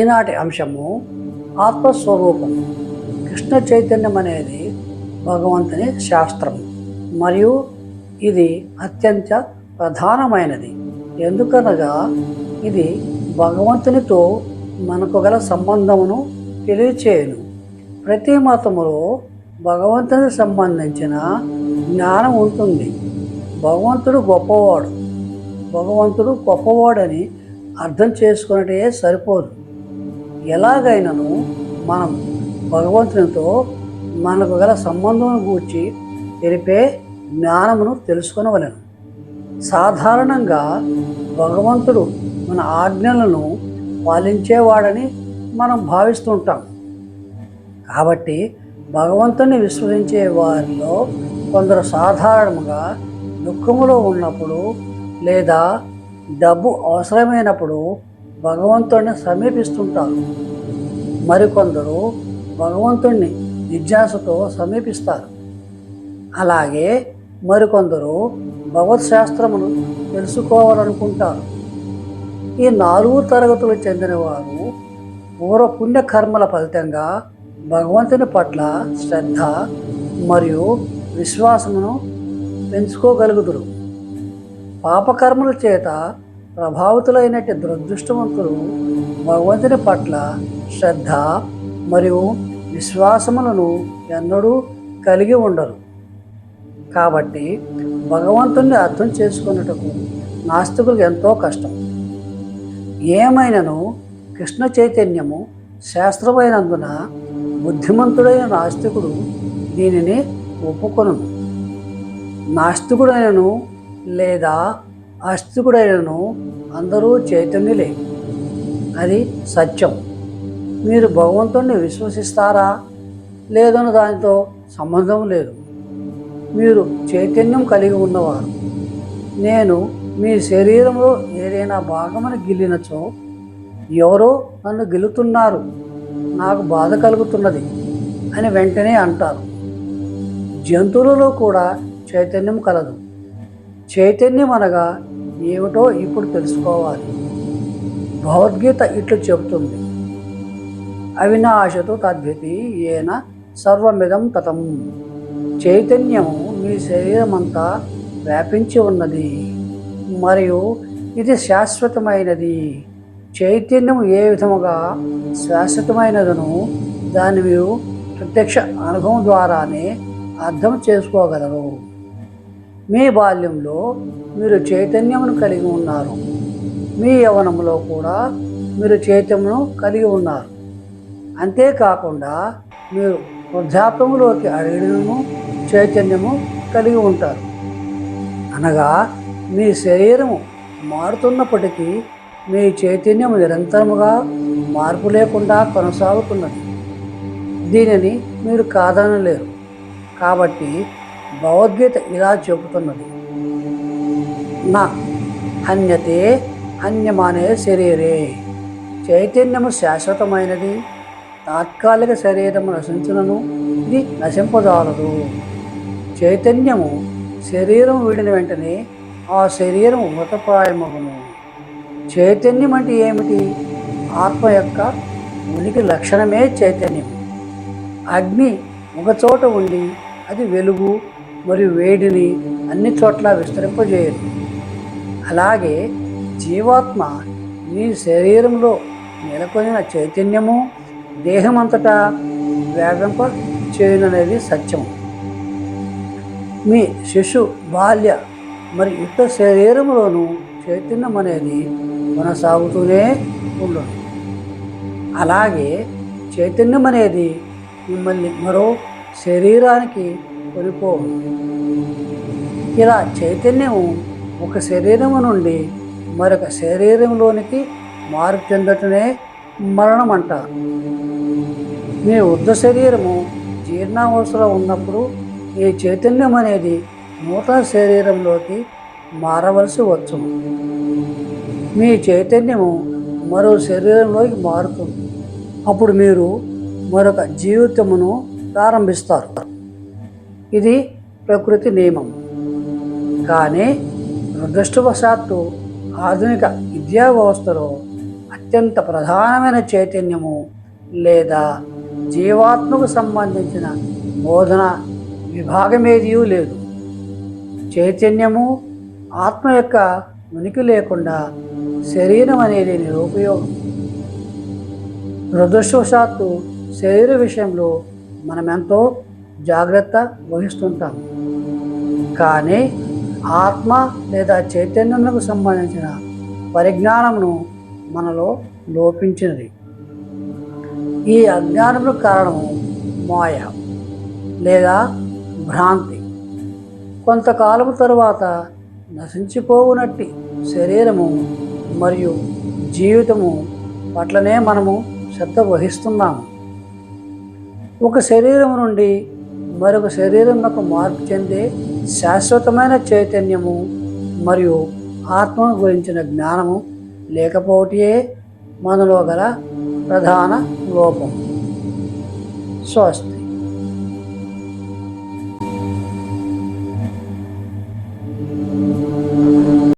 ఈనాటి అంశము ఆత్మస్వరూపం కృష్ణ చైతన్యం అనేది భగవంతుని శాస్త్రం. మరియు ఇది అత్యంత ప్రధానమైనది. ఎందుకనగా ఇది భగవంతునితో మనకు గల సంబంధమును తెలియచేయను. ప్రతి మతములో భగవంతునికి సంబంధించిన జ్ఞానం ఉంటుంది. భగవంతుడు గొప్పవాడు. భగవంతుడు గొప్పవాడని అర్థం చేసుకున్నట్టే సరిపోదు. ఎలాగైనాను మనం భగవంతునితో మనకు గల సంబంధం గూర్చి తెలిపే జ్ఞానమును తెలుసుకొనవలెను. సాధారణంగా భగవంతుడు మన ఆజ్ఞలను పాలించేవాడని మనం భావిస్తుంటాం. కాబట్టి భగవంతుని విశ్వసించే వారిలో కొందరు సాధారణంగా దుఃఖములో ఉన్నప్పుడు లేదా డబ్బు అవసరమైనప్పుడు భగవంతుడిని సమీపిస్తుంటారు. మరికొందరు భగవంతుణ్ణి జిజ్ఞాసతో సమీపిస్తారు. అలాగే మరికొందరు భగవత్ శాస్త్రమును తెలుసుకోవాలనుకుంటారు. ఈ నాలుగు తరగతులు చెందినవారు పూర్వ పుణ్యకర్మల ఫలితంగా భగవంతుని పట్ల శ్రద్ధ మరియు విశ్వాసమును పెంచుకోగలుగుదురు. పాపకర్మల చేత ప్రభావితులైనట్టి దురదృష్టవంతులు భగవంతుని పట్ల శ్రద్ధ మరియు విశ్వాసములను ఎన్నడూ కలిగి ఉండరు. కాబట్టి భగవంతుణ్ణి అర్థం చేసుకున్నటకు నాస్తికులకు ఎంతో కష్టం. ఏమైనను కృష్ణ చైతన్యము శాస్త్రమైనందున బుద్ధిమంతుడైన నాస్తికుడు దీనిని ఒప్పుకొను నాస్తికుడైనను లేదా ఆస్తికుడైనను అందరూ చైతన్యులే. అది సత్యం. మీరు భగవంతుణ్ణి విశ్వసిస్తారా? లేదన్న దానితో సంబంధం లేదు. మీరు చైతన్యం కలిగి ఉన్నవారు. నేను మీ శరీరంలో ఏదైనా భాగమని గిల్లినచో ఎవరో నన్ను గెలుతున్నారు నాకు బాధ కలుగుతున్నది అని వెంటనే అంటారు. జంతువులలో కూడా చైతన్యం కలదు. చైతన్యం అనగా ఏమిటో ఇప్పుడు తెలుసుకోవాలి. భగవద్గీత ఇట్లు చెబుతుంది. అవినాశతో తద్వితి ఏన సర్వమిదం తతం. చైతన్యము మీ శరీరమంతా వ్యాపించి ఉన్నది. మరియు ఇది శాశ్వతమైనది. చైతన్యం ఏ విధముగా శాశ్వతమైనదను దాని మీరు ప్రత్యక్ష అనుభవం ద్వారానే అర్థం చేసుకోగలరు. మీ బాల్యంలో మీరు చైతన్యమును కలిగి ఉన్నారు. మీ యవనంలో కూడా మీరు చైతన్యమును కలిగి ఉన్నారు. అంతేకాకుండా మీరు వృద్ధాప్యములోకి అడిగినను చైతన్యము కలిగి ఉంటారు. అనగా మీ శరీరము మారుతున్నప్పటికీ మీ చైతన్యం నిరంతరముగా మార్పు లేకుండా కొనసాగుతున్నది. దీనిని మీరు కాదనలేరు. కాబట్టి భగవద్గీత ఇలా చెబుతున్నది. నా హన్యతే హన్యమానే శరీరే. చైతన్యము శాశ్వతమైనది. తాత్కాలిక శరీరము నశించునను. ఇది నశింపజాలదు. చైతన్యము శరీరం వీడిన వెంటనే ఆ శరీరం మృతప్రాయమగును. చైతన్యం అంటే ఏమిటి? ఆత్మ యొక్క ఉనికి లక్షణమే చైతన్యం. అగ్ని ఒకచోట ఉండి అది వెలుగు మరియు వేడిని అన్ని చోట్ల విస్తరింపజేయదు. అలాగే జీవాత్మ మీ శరీరంలో నెలకొనిన చైతన్యము దేహమంతటా వ్యాపింప చేయననేది సత్యం మీ శిశు బాల్య మరి ఇతర శరీరంలోనూ చైతన్యం అనేది కొనసాగుతూనే ఉండదు అలాగే చైతన్యం అనేది మిమ్మల్ని మరో శరీరానికి కొనిపో ఇలా చైతన్యము ఒక శరీరము నుండి మరొక శరీరంలోనికి మార్పు చెందటమే మరణం అంటారు మీ వృద్ధ శరీరము జీర్ణావస్థలో ఉన్నప్పుడు ఈ చైతన్యం అనేది నూతన శరీరంలోకి మారవలసి వచ్చు మీ చైతన్యము మరో శరీరంలోకి మారుతుంది. అప్పుడు మీరు మరొక జీవితమును ప్రారంభిస్తారు. ఇది ప్రకృతి నియమం. కానీ దురదృష్టవశాత్తు ఆధునిక విద్యా వ్యవస్థలో అత్యంత ప్రధానమైన చైతన్యము లేదా జీవాత్మకు సంబంధించిన బోధన విభాగమేదీ లేదు. చైతన్యము ఆత్మ యొక్క ఉనికి లేకుండా శరీరం అనేది నిరుపయోగం. దురదృష్టవశాత్తు శరీర విషయంలో మనమెంతో జాగ్రత్త వహిస్తుంటాం. కానీ ఆత్మ లేదా చైతన్యములకు సంబంధించిన పరిజ్ఞానమును మనలో లోపించినది. ఈ అజ్ఞానములకు కారణము మాయ లేదా భ్రాంతి. కొంతకాలము తరువాత నశించిపోవునట్టి శరీరము మరియు జీవితము పట్లనే మనము శ్రద్ధ వహిస్తున్నాము. ఒక శరీరం నుండి మరొక శరీరంకు మార్పు చెందే శాశ్వతమైన చైతన్యము మరియు ఆత్మను గురించిన జ్ఞానము లేకపోవటే మనలో గల ప్రధాన లోపం. స్వస్తి.